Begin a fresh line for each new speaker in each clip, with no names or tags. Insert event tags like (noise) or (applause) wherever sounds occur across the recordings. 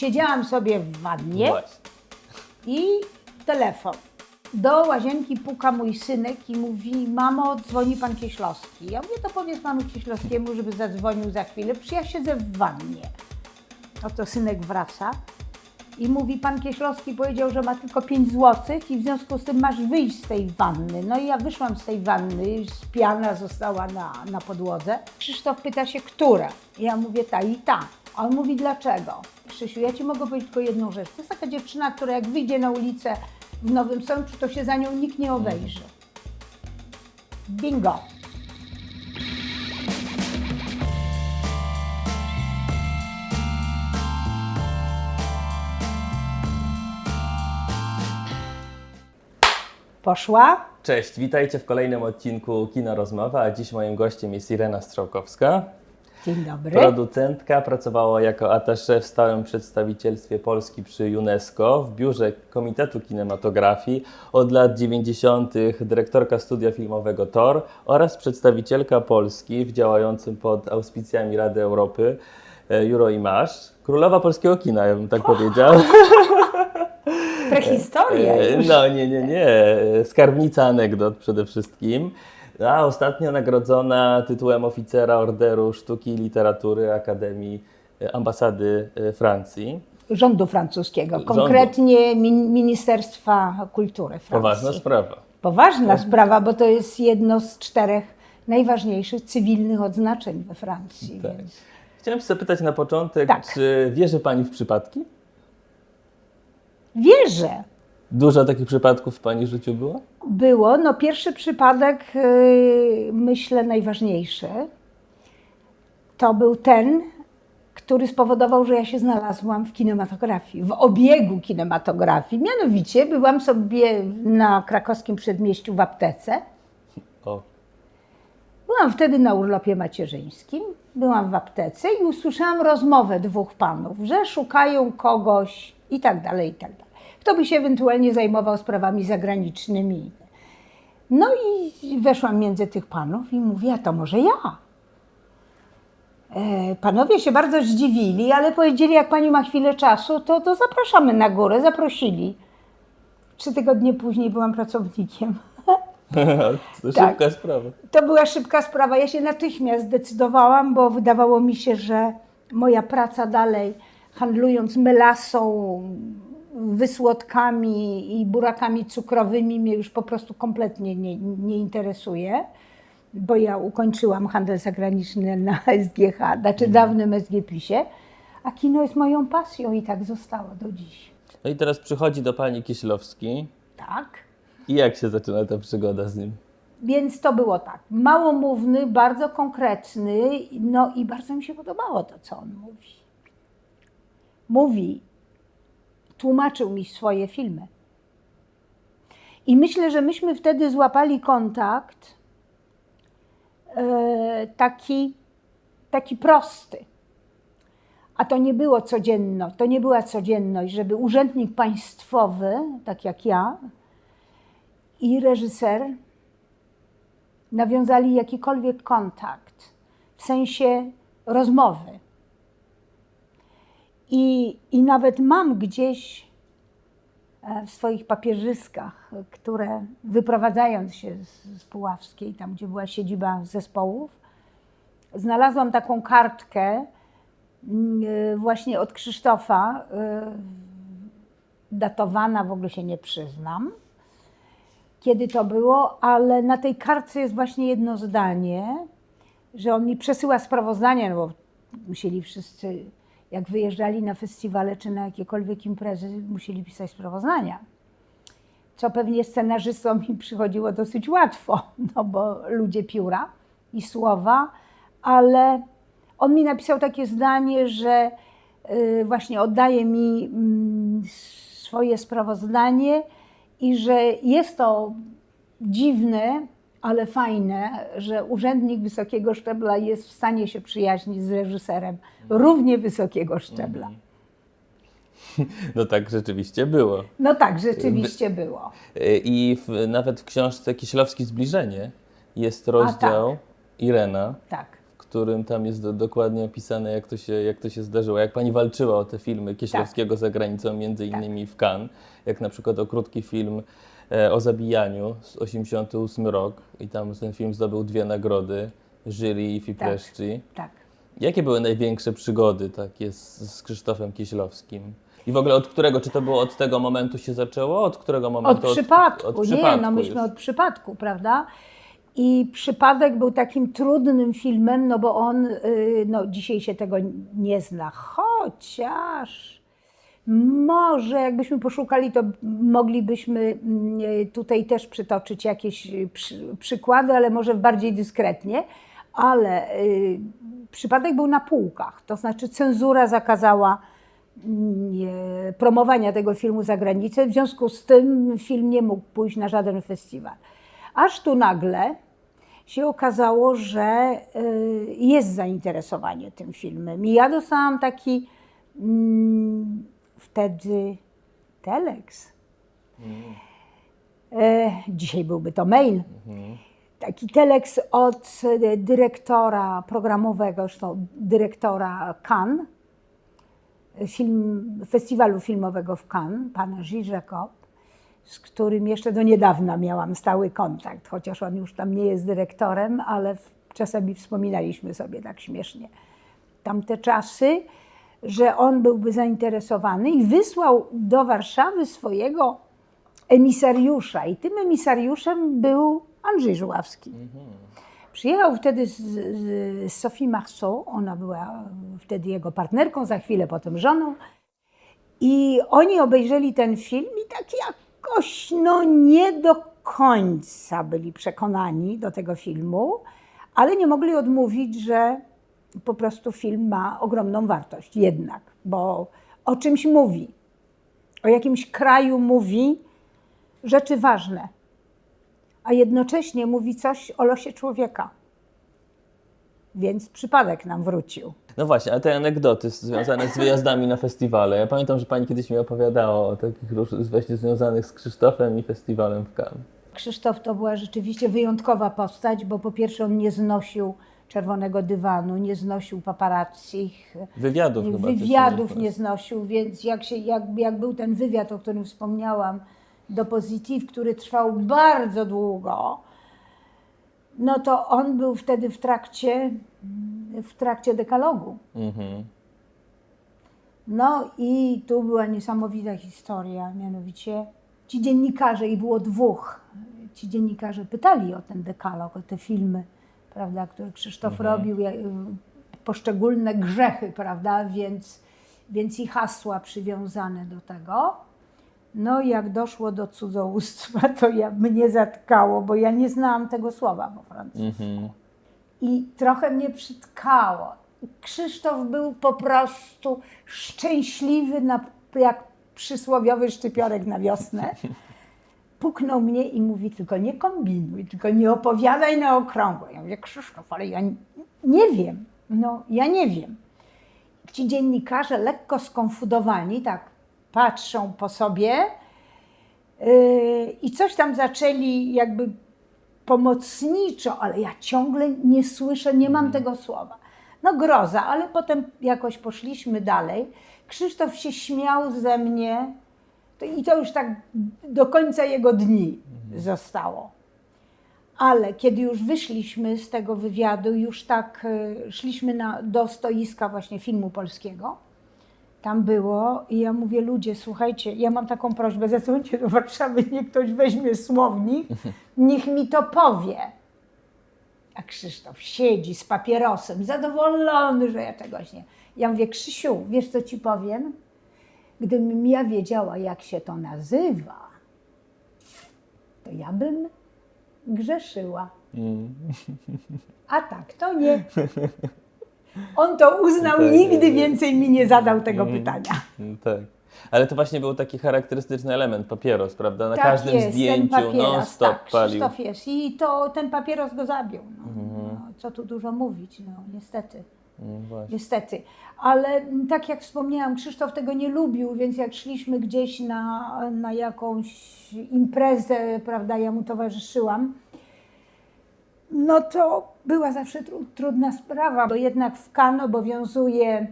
Siedziałam sobie w wannie
Właśnie.
i telefon. Do łazienki puka mój synek i mówi, mamo, dzwoni pan Kieślowski. Ja mówię, to powiedz panu Kieślowskiemu, żeby zadzwonił za chwilę, przecież ja siedzę w wannie. No to synek wraca i mówi, pan Kieślowski powiedział, że ma tylko 5 złotych i w związku z tym masz wyjść z tej wanny. No i ja wyszłam z tej wanny, piana została na, na podłodze. Krzysztof pyta się, która? Ja mówię, ta i ta. A on mówi, dlaczego? Krzysiu, ja ci mogę powiedzieć tylko jedną rzecz. To jest taka dziewczyna, która jak wyjdzie na ulicę w Nowym Sączu, to się za nią nikt nie obejrzy. Bingo. Poszła.
Cześć, witajcie w kolejnym odcinku Kino Rozmowa, a dziś moim gościem jest Irena Strzałkowska.
Dzień dobry.
Producentka, pracowała jako attaché w stałym przedstawicielstwie Polski przy UNESCO w biurze Komitetu Kinematografii, od lat 90. dyrektorka studia filmowego TOR oraz przedstawicielka Polski w działającym pod auspicjami Rady Europy e, Euroimage. Królowa polskiego kina, ja bym tak powiedział. (laughs)
Prehistoria
E,
już.
No nie, nie, nie. Skarbnica anegdot przede wszystkim. A ostatnio nagrodzona tytułem oficera Orderu Sztuki i Literatury Akademii e, Ambasady e, Francji.
Rządu francuskiego, konkretnie min- Ministerstwa Kultury Francji.
Poważna sprawa.
Poważna sprawa, bo to jest jedno z czterech najważniejszych cywilnych odznaczeń we Francji.
Tak.
Więc
Chciałem się zapytać na początek,
Tak.
czy wierzy Pani w przypadki?
wierzę.
Dużo takich przypadków w Pani życiu było?
Było, no pierwszy przypadek, yy, myślę najważniejszy, to był ten, który spowodował, że ja się znalazłam w kinematografii, w obiegu kinematografii. Mianowicie byłam sobie na krakowskim przedmieściu w aptece.
O,
Byłam wtedy na urlopie macierzyńskim, byłam w aptece i usłyszałam rozmowę dwóch panów, że szukają kogoś i tak dalej, i tak dalej. Kto by się ewentualnie zajmował sprawami zagranicznymi. No i weszłam między tych panów i mówię, a to może ja. E, Panowie się bardzo zdziwili, ale powiedzieli, jak pani ma chwilę czasu, to, to zapraszamy na górę, zaprosili. Trzy tygodnie później byłam pracownikiem. (laughs)
to
Tak.
szybka sprawa.
To była szybka sprawa. Ja się natychmiast zdecydowałam, bo wydawało mi się, że moja praca dalej, handlując melasą, wysłodkami i burakami cukrowymi, mnie już po prostu kompletnie nie, nie interesuje, bo ja ukończyłam handel zagraniczny na (laughs) SGH, znaczy dawnym SGPisie, a kino jest moją pasją i tak zostało do dziś.
No i teraz przychodzi do Pani Kieślowski
Tak.
i jak się zaczyna ta przygoda z nim?
Więc to było tak, małomówny, bardzo konkretny, no i bardzo mi się podobało to, co on mówi. Mówi, tłumaczył mi swoje filmy. I myślę, że myśmy wtedy złapali kontakt e, taki, taki prosty. A to nie było codzienno, to nie była codzienność, żeby urzędnik państwowy, tak jak ja, i reżyser nawiązali jakikolwiek kontakt w sensie rozmowy. I, I nawet mam gdzieś e, w swoich papierzyskach, które wyprowadzając się z, z Puławskiej, tam gdzie była siedziba zespołów, znalazłam taką kartkę e, właśnie od Krzysztofa, e, datowana, w ogóle się nie przyznam kiedy to było, ale na tej kartce jest właśnie jedno zdanie, że on mi przesyła sprawozdania, no bo musieli wszyscy, jak wyjeżdżali na festiwale czy na jakiekolwiek imprezy, musieli pisać sprawozdania. Co pewnie scenarzystom mi (laughs) przychodziło dosyć łatwo, no bo ludzie pióra i słowa, ale on mi napisał takie zdanie, że y, właśnie oddaje mi mm, swoje sprawozdanie i że jest to dziwne, ale fajne, że urzędnik wysokiego szczebla jest w stanie się przyjaźnić z reżyserem równie wysokiego szczebla. (laughs)
No tak rzeczywiście było.
No tak, rzeczywiście było.
E, I w, nawet w książce Kieślowski Zbliżenie jest rozdział Irena,
Tak.
w którym tam jest do, dokładnie opisane, jak to, się, jak to się zdarzyło, jak pani walczyła o te filmy Kieślowskiego za granicą, między innymi w Cannes, jak na przykład o krótki film o zabijaniu z 88 rok i tam ten film zdobył dwie nagrody, jury i Fipleszczy.
Tak.
Jakie były największe przygody takie z, z Krzysztofem Kieślowskim? I w ogóle od którego, czy to było od tego momentu się zaczęło? Od którego
Od
momentu?
przypadku,
od
nie,
przypadku
no myśmy
już.
od przypadku, prawda? I przypadek był takim trudnym filmem, no bo on, y, no dzisiaj się tego nie zna, chociaż może jakbyśmy poszukali, to moglibyśmy mm, y, tutaj też przytoczyć jakieś y, przy, przykłady, ale może bardziej dyskretnie. Ale y, przypadek był na półkach, to znaczy cenzura zakazała nie, promowania tego filmu za granicę. W związku z tym film nie mógł pójść na żaden festiwal. Aż tu nagle się okazało, że y, jest zainteresowanie tym filmem. I ja dostałam taki mm, wtedy telex. E, dzisiaj byłby to mail. Taki telex od e, dyrektora programowego, zresztą dyrektora Cannes, film, festiwalu filmowego w Cannes, pana Gilles z którym jeszcze do niedawna miałam stały kontakt, chociaż on już tam nie jest dyrektorem, ale czasami wspominaliśmy sobie tak śmiesznie tamte czasy, że on byłby zainteresowany i wysłał do Warszawy swojego emisariusza. I tym emisariuszem był Andrzej Żuławski. Przyjechał wtedy z, z, z Sophie Marceau, ona była wtedy jego partnerką, za chwilę potem żoną. I oni obejrzeli ten film i tak jakoś no nie do końca byli przekonani do tego filmu, ale nie mogli odmówić, że po prostu film ma ogromną wartość jednak, bo o czymś mówi, o jakimś kraju mówi rzeczy ważne, a jednocześnie mówi coś o losie człowieka. Więc przypadek nam wrócił.
No właśnie, a te anegdoty związane z wyjazdami na festiwale. Ja pamiętam, że pani kiedyś mi opowiadała o takich właśnie związanych z Krzysztofem i festiwalem w Cannes.
Krzysztof to była rzeczywiście wyjątkowa postać, bo po pierwsze on nie znosił czerwonego dywanu, nie znosił paparazzi,
Wywiadów chyba
wywiadów
nie
nie znosił, więc jak, się, jak, jak był ten wywiad, o którym wspomniałam, do Positive, który trwał bardzo długo, no to on był wtedy w trakcie, w trakcie dekalogu.
Mhm.
No i tu była niesamowita historia, mianowicie ci dziennikarze, i było dwóch, ci dziennikarze pytali o ten dekalog, o te filmy, prawda, które Krzysztof robił, jak- poszczególne grzechy, prawda, więc, więc i hasła przywiązane do tego. No i jak doszło do cudzołóstwa, to ja, mnie zatkało, bo ja nie znałam tego słowa po francusku
Mhm.
i trochę mnie przytkało. Krzysztof był po prostu szczęśliwy, na, jak przysłowiowy szczypiorek na wiosnę. (laughs) Puknął mnie i mówi, tylko nie kombinuj, tylko nie opowiadaj na okrągło. Ja mówię, Krzysztof, ale ja nie wiem. No, ja nie wiem. Ci dziennikarze lekko skonfudowani, tak patrzą po sobie yy, i coś tam zaczęli jakby pomocniczo, ale ja ciągle nie słyszę, nie mam tego słowa. No groza, ale potem jakoś poszliśmy dalej. Krzysztof się śmiał ze mnie i to już tak do końca jego dni zostało. Ale kiedy już wyszliśmy z tego wywiadu, już tak e, szliśmy na, do stoiska właśnie filmu polskiego, tam było i ja mówię, ludzie, słuchajcie, ja mam taką prośbę, zadzwońcie do Warszawy, niech ktoś weźmie słownik, (laughs) niech mi to powie. A Krzysztof siedzi z papierosem, zadowolony, że ja czegoś nie. Ja mówię, Krzysiu, wiesz co ci powiem? Gdybym ja wiedziała, jak się to nazywa, to ja bym grzeszyła.
Mm.
A tak, to nie. On to uznał,
Tak,
nigdy więcej mi nie zadał tego
Mm.
pytania. (laughs)
Tak. Ale to właśnie był taki charakterystyczny element, papieros, prawda? Na
tak
każdym
jest,
zdjęciu
ten papieros,
non-stop
tak,
palił.
Krzysztof jest. I to ten papieros go zabił. No,
Mhm.
no, co tu dużo mówić, no niestety.
Właśnie.
Niestety. Ale tak jak wspomniałam, Krzysztof tego nie lubił, więc jak szliśmy gdzieś na, na jakąś imprezę, prawda, ja mu towarzyszyłam, no to była zawsze tru, trudna sprawa, bo jednak w Cannes obowiązuje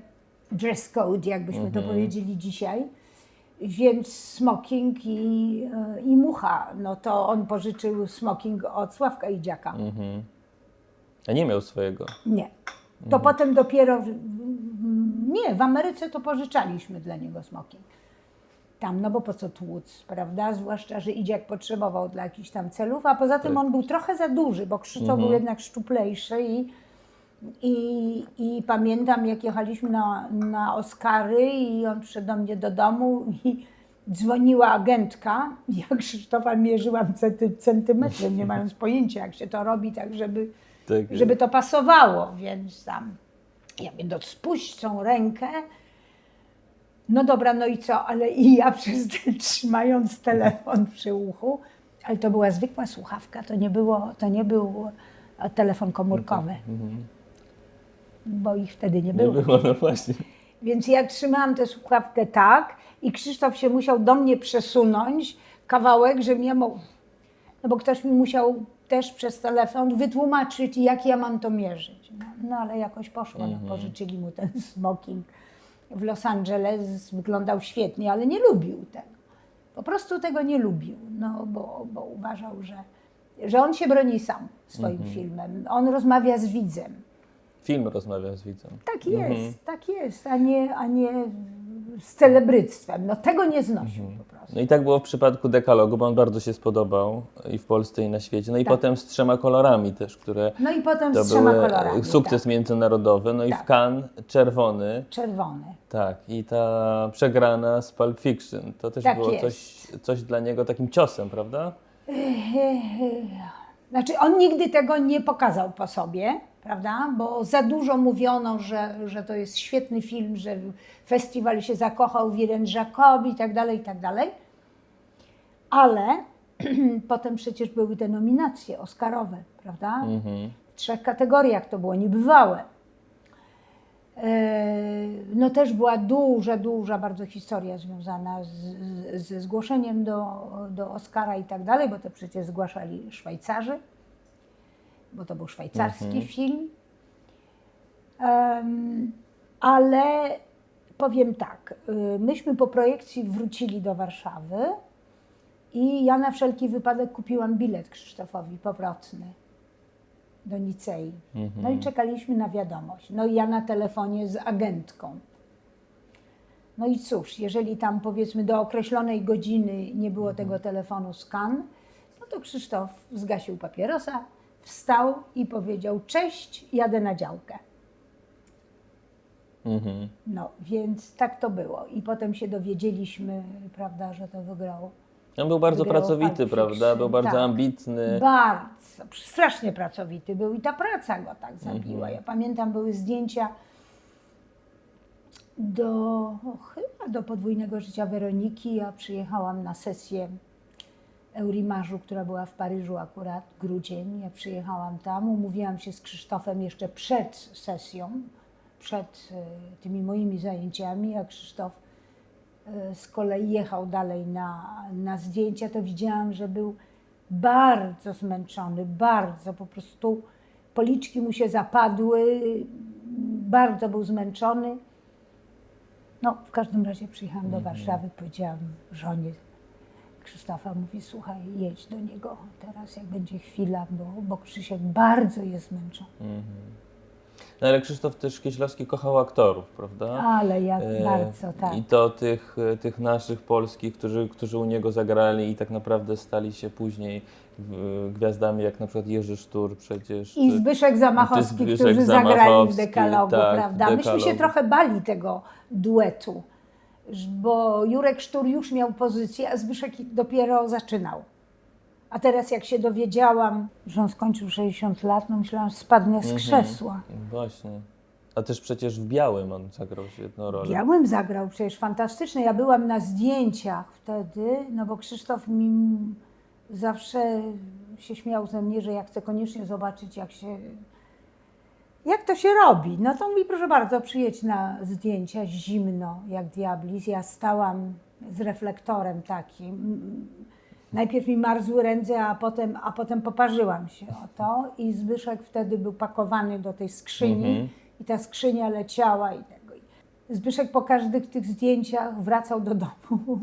dress code, jakbyśmy to powiedzieli dzisiaj. Więc smoking i, i mucha. No to on pożyczył smoking od Sławka Idziaka.
Mhm. A nie miał swojego.
Nie. To potem dopiero. w- Nie, w Ameryce to pożyczaliśmy dla niego smoking. Tam, no bo po co tłuc, prawda? Zwłaszcza, że Idziak potrzebował dla jakichś tam celów, a poza tym
Tak.
on był trochę za duży, bo Krzysztof był jednak szczuplejszy i, i, i pamiętam, jak jechaliśmy na, na Oscary i on przyszedł do mnie do domu i dzwoniła agentka. Ja Krzysztofa mierzyłam centy, centymetrem, nie mając pojęcia, jak się to robi, tak żeby
Tak.
żeby to pasowało, więc tam ja mówię, no spuść tą rękę. No dobra, no i co? Ale i ja (laughs) przez ten, trzymając telefon przy uchu, ale to była zwykła słuchawka, to nie, było, to nie był telefon komórkowy, bo ich wtedy nie
Mhm. Nie
było.
było, no właśnie.
Więc ja trzymałam tę słuchawkę tak i Krzysztof się musiał do mnie przesunąć kawałek, żebym ja mógł. No bo ktoś mi musiał też przez telefon wytłumaczyć, jak ja mam to mierzyć. No, no ale jakoś poszło. No, pożyczyli mu ten (laughs) smoking w Los Angeles, wyglądał świetnie, ale nie lubił tego. Po prostu tego nie lubił, no bo, bo uważał, że, że on się broni sam swoim filmem. On rozmawia z widzem.
Film rozmawia z widzem.
Tak jest, tak jest, a nie, a nie z celebryctwem. No tego nie znosił po prostu.
No i tak było w przypadku Dekalogu, bo on bardzo się spodobał i w Polsce, i na świecie. No i
Tak.
potem z trzema kolorami też, które
No i potem z trzema kolorami.
sukces
tak.
międzynarodowy. No i
Tak.
w Cannes czerwony,
Czerwony.
tak. I ta przegrana z Pulp Fiction, to też
Tak
było
jest.
coś, coś dla niego takim ciosem, prawda?
Znaczy, on nigdy tego nie pokazał po sobie, prawda? Bo za dużo mówiono, że, że to jest świetny film, że festiwal się zakochał w Irene Jacob i tak dalej, i tak dalej. Ale (clears throat) potem przecież były te nominacje oscarowe, prawda?
Mhm.
W trzech kategoriach to było niebywałe. E, No też była duża, duża bardzo historia związana z, z, ze zgłoszeniem do, do Oscara i tak dalej, bo to przecież zgłaszali Szwajcarzy, bo to był szwajcarski film. Em, ale powiem tak, y, myśmy po projekcji wrócili do Warszawy i ja na wszelki wypadek kupiłam bilet Krzysztofowi powrotny do Nicei. No i czekaliśmy na wiadomość. No i ja na telefonie z agentką. No i cóż, jeżeli tam powiedzmy do określonej godziny nie było tego telefonu skan, no to Krzysztof zgasił papierosa, wstał i powiedział: Cześć, jadę na działkę.
Mhm.
No, więc tak to było. I potem się dowiedzieliśmy, prawda, że to wygrał.
On był bardzo
Wygrał
pracowity, prawda? Był bardzo
tak.
ambitny.
Bardzo, strasznie pracowity był i ta praca go tak zabiła. Ja pamiętam, były zdjęcia do, o, chyba do podwójnego życia Weroniki. Ja przyjechałam na sesję Eurimażu, która była w Paryżu akurat, grudzień. Ja przyjechałam tam, umówiłam się z Krzysztofem jeszcze przed sesją, przed e, tymi moimi zajęciami, a Krzysztof e, z kolei jechał dalej na, na zdjęcia, to widziałam, że był bardzo zmęczony, bardzo po prostu policzki mu się zapadły, bardzo był zmęczony. No, w każdym razie przyjechałam do Warszawy, powiedziałam żonie Krzysztofa, mówi, słuchaj, jedź do niego teraz, jak będzie chwila, bo, bo Krzysiek bardzo jest zmęczony.
No ale Krzysztof też Kieślowski kochał aktorów, prawda?
Ale jak
E,
bardzo, tak.
I to tych, tych naszych polskich, którzy, którzy u niego zagrali i tak naprawdę stali się później gwiazdami, jak na przykład Jerzy Sztur przecież.
I Zbyszek Zamachowski,
Zbyszek
którzy zagrali w
Zamachowski,
dekalogu,
tak,
prawda? Myśmy się
Dekalogu.
trochę bali tego duetu, bo Jurek Sztur już miał pozycję, a Zbyszek dopiero zaczynał. A teraz jak się dowiedziałam, że on skończył 60 lat, no myślałam, że spadnę z krzesła.
Właśnie. A też przecież w białym on zagrał jedną rolę.
Białym zagrał przecież fantastycznie. Ja byłam na zdjęciach wtedy, no bo Krzysztof mi zawsze się śmiał ze mnie, że ja chcę koniecznie zobaczyć, jak się. Jak to się robi? No to mi proszę bardzo, przyjedź na zdjęcia zimno, jak diablis. Ja stałam z reflektorem takim. Najpierw mi marzły ręce, a potem, a potem poparzyłam się o to i Zbyszek wtedy był pakowany do tej skrzyni
Mhm.
i ta skrzynia leciała i tego. Zbyszek po każdych tych zdjęciach wracał do domu,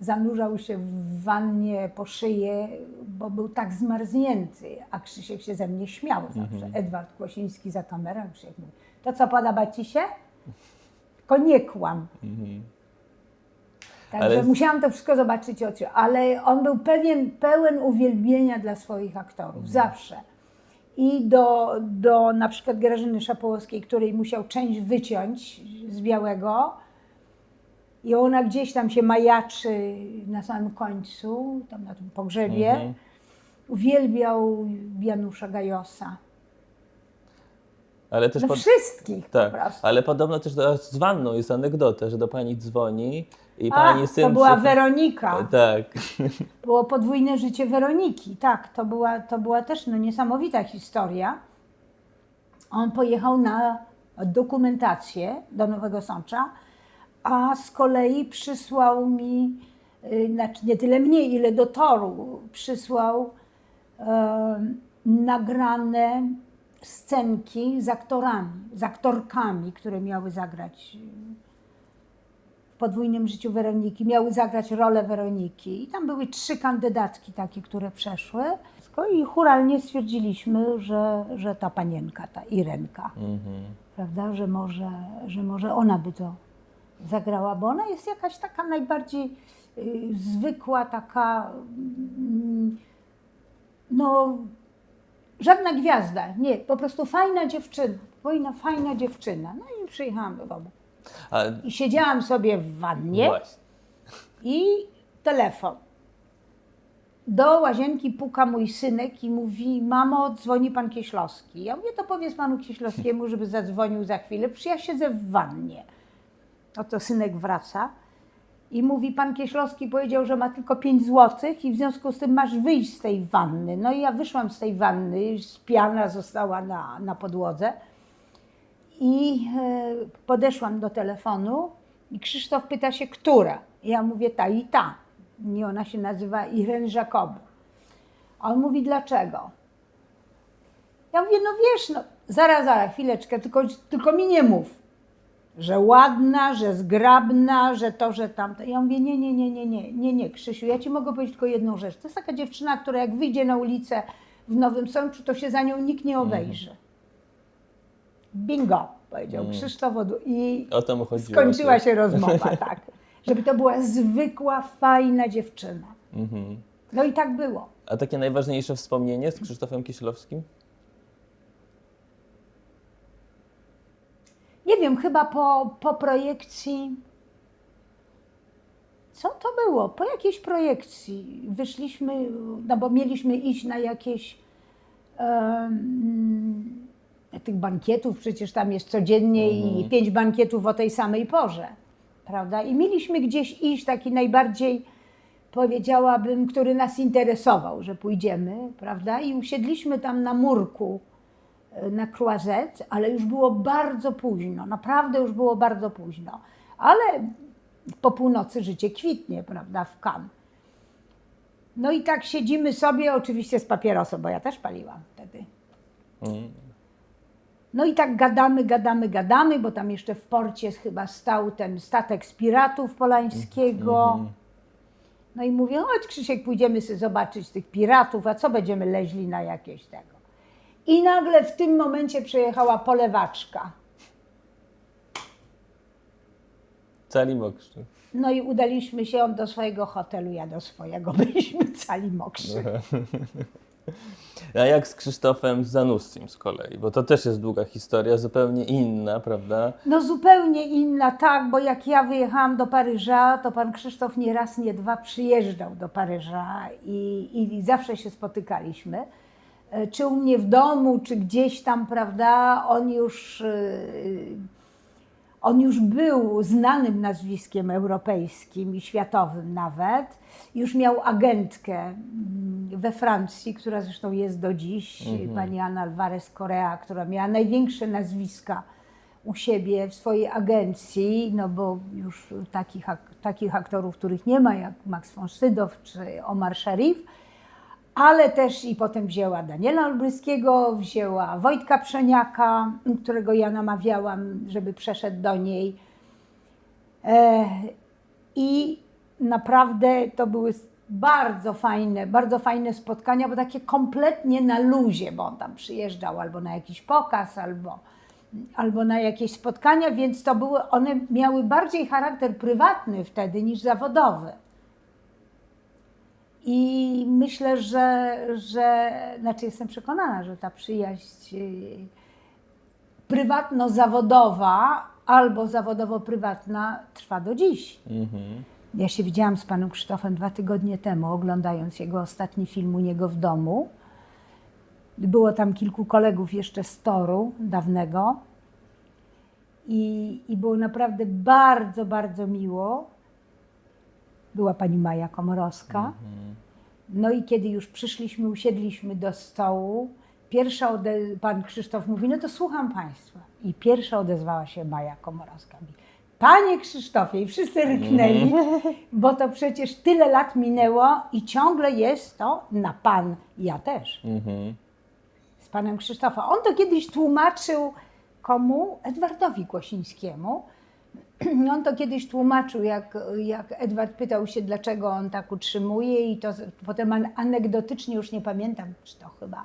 zanurzał się w wannie po szyję, bo był tak zmarznięty, a Krzysiek się ze mnie śmiał zawsze. Edward Kłosiński za kamerą, Krzysiek mówi, to co podoba ci się? Tylko nie kłam. Także
Ale-
musiałam to wszystko zobaczyć oczy, ale on był pewien, pełen uwielbienia dla swoich aktorów, zawsze. I do, do na przykład Grażyny Szapołowskiej, której musiał część wyciąć z białego i ona gdzieś tam się majaczy na samym końcu, tam na tym pogrzebie,
Mhm.
uwielbiał Janusza Gajosa.
Ale też pod-
wszystkich
tak,
po prostu.
ale podobno też do, z Wanną jest anegdota, że do pani dzwoni i
A,
pani syn...
to była Weronika.
Tak. (laughs)
Było podwójne życie Weroniki. Tak, to była, to była też no, niesamowita historia. On pojechał na dokumentację do Nowego Sącza, a z kolei przysłał mi, y, znaczy nie tyle mnie, ile do toru, przysłał nagrane scenki z aktorami, z aktorkami, które miały zagrać w podwójnym życiu Weroniki, miały zagrać rolę Weroniki. I tam były trzy kandydatki takie, które przeszły. I churalnie stwierdziliśmy, że, że ta panienka, ta Irenka,
Mhm.
prawda, że może, że może ona by to zagrała, bo ona jest jakaś taka najbardziej y, zwykła, taka mm, no żadna gwiazda, nie, po prostu fajna dziewczyna, fajna, fajna dziewczyna. No i przyjechałam do domu. I siedziałam sobie w wannie
właśnie.
i telefon. Do łazienki puka mój synek i mówi, mamo, dzwoni pan Kieślowski. Ja mówię, to powiedz panu Kieślowskiemu, żeby zadzwonił za chwilę, przecież ja siedzę w wannie. Oto synek wraca i mówi, pan Kieślowski powiedział, że ma tylko 5 złotych i w związku z tym masz wyjść z tej wanny. No i ja wyszłam z tej wanny, piana została na, na podłodze i e, podeszłam do telefonu i Krzysztof pyta się, która? Ja mówię ta i ta. I ona się nazywa Irene Jacob. A on mówi, dlaczego? Ja mówię, no wiesz, no zaraz, zaraz, chwileczkę, tylko, tylko mi nie mów, że ładna, że zgrabna, że to, że tamto. Ja mówię, nie, nie, nie, nie, nie, nie, nie, Krzysiu, ja ci mogę powiedzieć tylko jedną rzecz. To jest taka dziewczyna, która jak wyjdzie na ulicę w Nowym Sączu, to się za nią nikt nie obejrzy. Bingo, powiedział Krzysztof Odu. I
O to mu chodziło.
skończyła
tak?
się rozmowa, (laughs) tak. Żeby to była zwykła, fajna dziewczyna.
Mhm.
No i tak było.
A takie najważniejsze wspomnienie z Krzysztofem Kieślowskim?
Nie wiem, chyba po, po projekcji. Co to było? Po jakiejś projekcji wyszliśmy, no bo mieliśmy iść na jakieś em, tych bankietów, przecież tam jest codziennie i pięć bankietów o tej samej porze, prawda? I mieliśmy gdzieś iść taki najbardziej, powiedziałabym, który nas interesował, że pójdziemy, prawda? I usiedliśmy tam na murku na Croisette, ale już było bardzo późno, naprawdę już było bardzo późno. Ale po północy życie kwitnie, prawda, w Cannes. No i tak siedzimy sobie, oczywiście z papierosem, bo ja też paliłam wtedy. No i tak gadamy, gadamy, gadamy, bo tam jeszcze w porcie chyba stał ten statek z piratów Polańskiego. No i mówię, chodź Krzysiek, pójdziemy sobie zobaczyć tych piratów, a co będziemy leźli na jakieś tego. I nagle w tym momencie przyjechała polewaczka.
Cali mokrzy.
No i udaliśmy się on do swojego hotelu, ja do swojego. (laughs) Byliśmy cali mokrzy.
A jak z Krzysztofem Zanussim z kolei? Bo to też jest długa historia, zupełnie inna, prawda?
No zupełnie inna, tak, bo jak ja wyjechałam do Paryża, to pan Krzysztof nie raz, nie dwa przyjeżdżał do Paryża i, i zawsze się spotykaliśmy. E, Czy u mnie w domu, czy gdzieś tam, prawda, on już, yy, on już był znanym nazwiskiem europejskim i światowym nawet. Już miał agentkę mm, we Francji, która zresztą jest do dziś, pani Anna Alvarez Correa, która miała największe nazwiska u siebie w swojej agencji, no bo już takich, ak- takich aktorów, których nie ma, jak Max von Sydow czy Omar Sharif, ale też i potem wzięła Daniela Olbryskiego, wzięła Wojtka Przeniaka, którego ja namawiałam, żeby przeszedł do niej. E, I naprawdę to były bardzo fajne, bardzo fajne spotkania, bo takie kompletnie na luzie, bo on tam przyjeżdżał albo na jakiś pokaz, albo, albo na jakieś spotkania, więc to były, one miały bardziej charakter prywatny wtedy niż zawodowy. I myślę, że, że znaczy jestem przekonana, że ta przyjaźń yy, prywatno-zawodowa albo zawodowo-prywatna trwa do dziś.
Mhm.
Ja się widziałam z panem Krzysztofem dwa tygodnie temu, oglądając jego ostatni film u niego w domu. Było tam kilku kolegów jeszcze z Toru dawnego. I, I było naprawdę bardzo, bardzo miło. Była pani Maja Komorowska. No i kiedy już przyszliśmy, usiedliśmy do stołu, pierwsza ode- pan Krzysztof mówi, no to słucham państwa. I pierwsza odezwała się Maja Komorowska. Mówi, Panie Krzysztofie, i wszyscy ryknęli, (laughs) bo to przecież tyle lat minęło i ciągle jest to na pan. Ja też,
Mhm.
z panem Krzysztofem. On to kiedyś tłumaczył komu? Edwardowi Głosińskiemu. On to kiedyś tłumaczył, jak, jak Edward pytał się, dlaczego on tak utrzymuje, i to potem an- anegdotycznie, już nie pamiętam, czy to chyba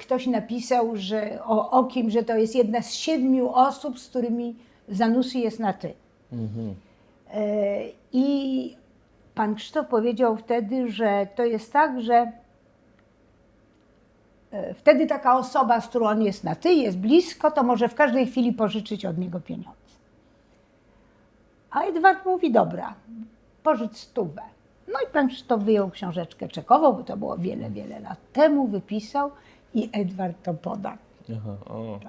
ktoś napisał, że o, o kim, że to jest jedna z siedmiu osób, z którymi Zanussi jest na ty.
Mhm.
E, I pan Krzysztof powiedział wtedy, że to jest tak, że e, wtedy taka osoba, z którą on jest na ty, jest blisko, to może w każdej chwili pożyczyć od niego pieniądze. A Edward mówi, dobra, pożycz stówę. No i pan Krzysztof wyjął książeczkę czekową, bo to było wiele, wiele lat temu, wypisał i Edward to podał.
Aha, o.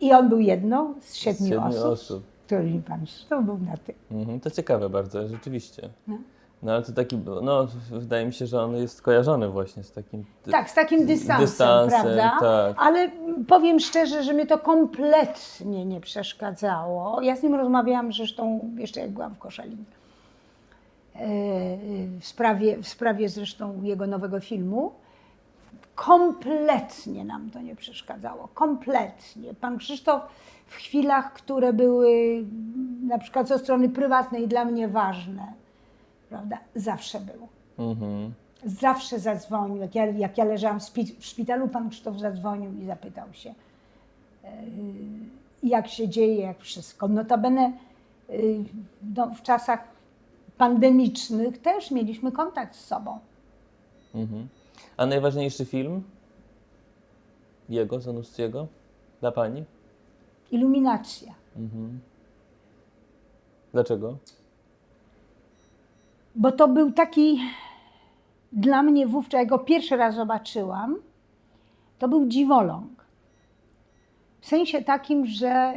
I on był jedną z siedmiu,
Siedmiu
osób,
osób.
którymi pan Krzysztof był na ty.
Mhm. To ciekawe bardzo, rzeczywiście.
No.
No ale to taki, no wydaje mi się, że on jest kojarzony właśnie z takim...
Tak, z takim dystansem,
dystansem,
prawda?
tak.
Ale powiem szczerze, że mnie to kompletnie nie przeszkadzało. Ja z nim rozmawiałam zresztą jeszcze jak byłam w Koszalinie. E, W sprawie, w sprawie zresztą jego nowego filmu. Kompletnie nam to nie przeszkadzało. Kompletnie. Pan Krzysztof w chwilach, które były na przykład ze strony prywatnej dla mnie ważne, prawda, zawsze był.
Mhm.
Zawsze zadzwonił. Jak ja, jak ja leżałam w, szpitalu, pan Krzysztof zadzwonił i zapytał się, yy, jak się dzieje, jak wszystko. Notabene yy, no, w czasach pandemicznych też mieliśmy kontakt z sobą.
Mhm. A najważniejszy film? Jego, Zanussiego? Dla Pani?
Iluminacja.
Mhm. Dlaczego?
Bo to był taki dla mnie wówczas, jak go pierwszy raz zobaczyłam, to był dziwoląg. W sensie takim, że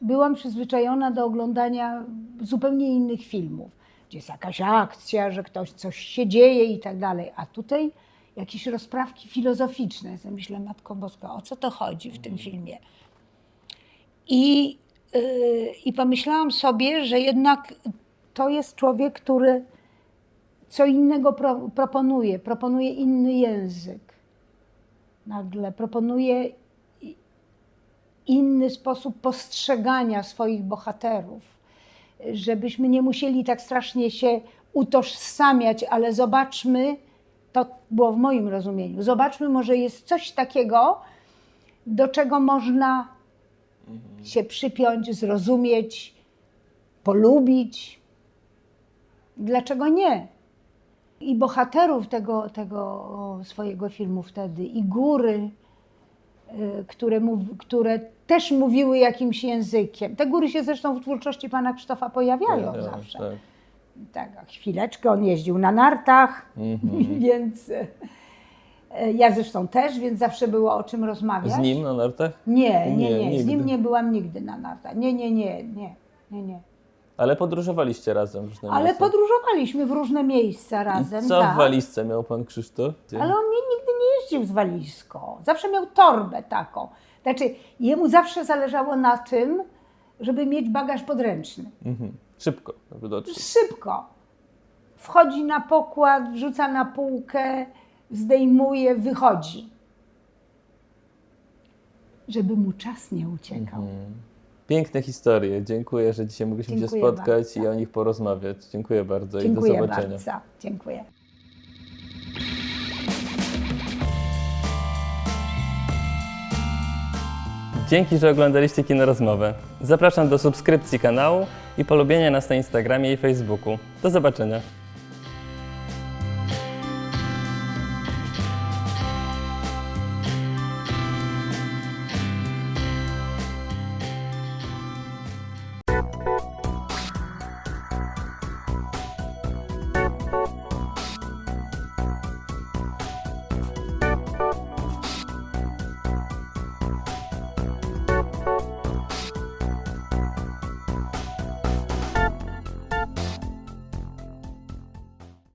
byłam przyzwyczajona do oglądania zupełnie innych filmów, gdzie jest jakaś akcja, że ktoś coś się dzieje i tak dalej. A tutaj jakieś rozprawki filozoficzne. Ja myślę, Matko Boska, o co to chodzi w tym filmie? I, yy, I pomyślałam sobie, że jednak to jest człowiek, który co innego pro, proponuje. Proponuje inny język. Nagle proponuje inny sposób postrzegania swoich bohaterów. Żebyśmy nie musieli tak strasznie się utożsamiać, ale zobaczmy, to było w moim rozumieniu, zobaczmy, może jest coś takiego, do czego można się przypiąć, zrozumieć, polubić. Dlaczego nie? I bohaterów tego, tego swojego filmu wtedy, i góry, y, które, które też mówiły jakimś językiem. Te góry się zresztą w twórczości pana Krzysztofa pojawiają
Tak,
zawsze.
tak.
Tak, chwileczkę, on jeździł na nartach,
Mhm. (laughs)
więc e, ja zresztą też, więc zawsze było o czym rozmawiać.
Z nim na nartach?
Nie, nie,
Nie,
nie. Z nim nie byłam nigdy na nartach. Nie, nie, nie, nie, nie, nie.
Ale podróżowaliście razem w różne
Ale
miejsca.
podróżowaliśmy w różne miejsca razem.
I co
tak.
w walizce miał pan Krzysztof?
Ale on nie, nigdy nie jeździł z walizką. Zawsze miał torbę taką. Znaczy, jemu zawsze zależało na tym, żeby mieć bagaż podręczny.
Mhm. Szybko, żeby dotrzeć.
Szybko. Wchodzi na pokład, wrzuca na półkę, zdejmuje, wychodzi. Żeby mu czas nie uciekał.
Piękne historie. Dziękuję, że dzisiaj mogliśmy się
Dziękuję
spotkać
bardzo.
i o nich porozmawiać. Dziękuję bardzo i do
Dziękuję
zobaczenia.
bardzo. Dziękuję.
Dzięki, że oglądaliście Kino Rozmowę. Zapraszam do subskrypcji kanału i polubienia nas na Instagramie i Facebooku. Do zobaczenia.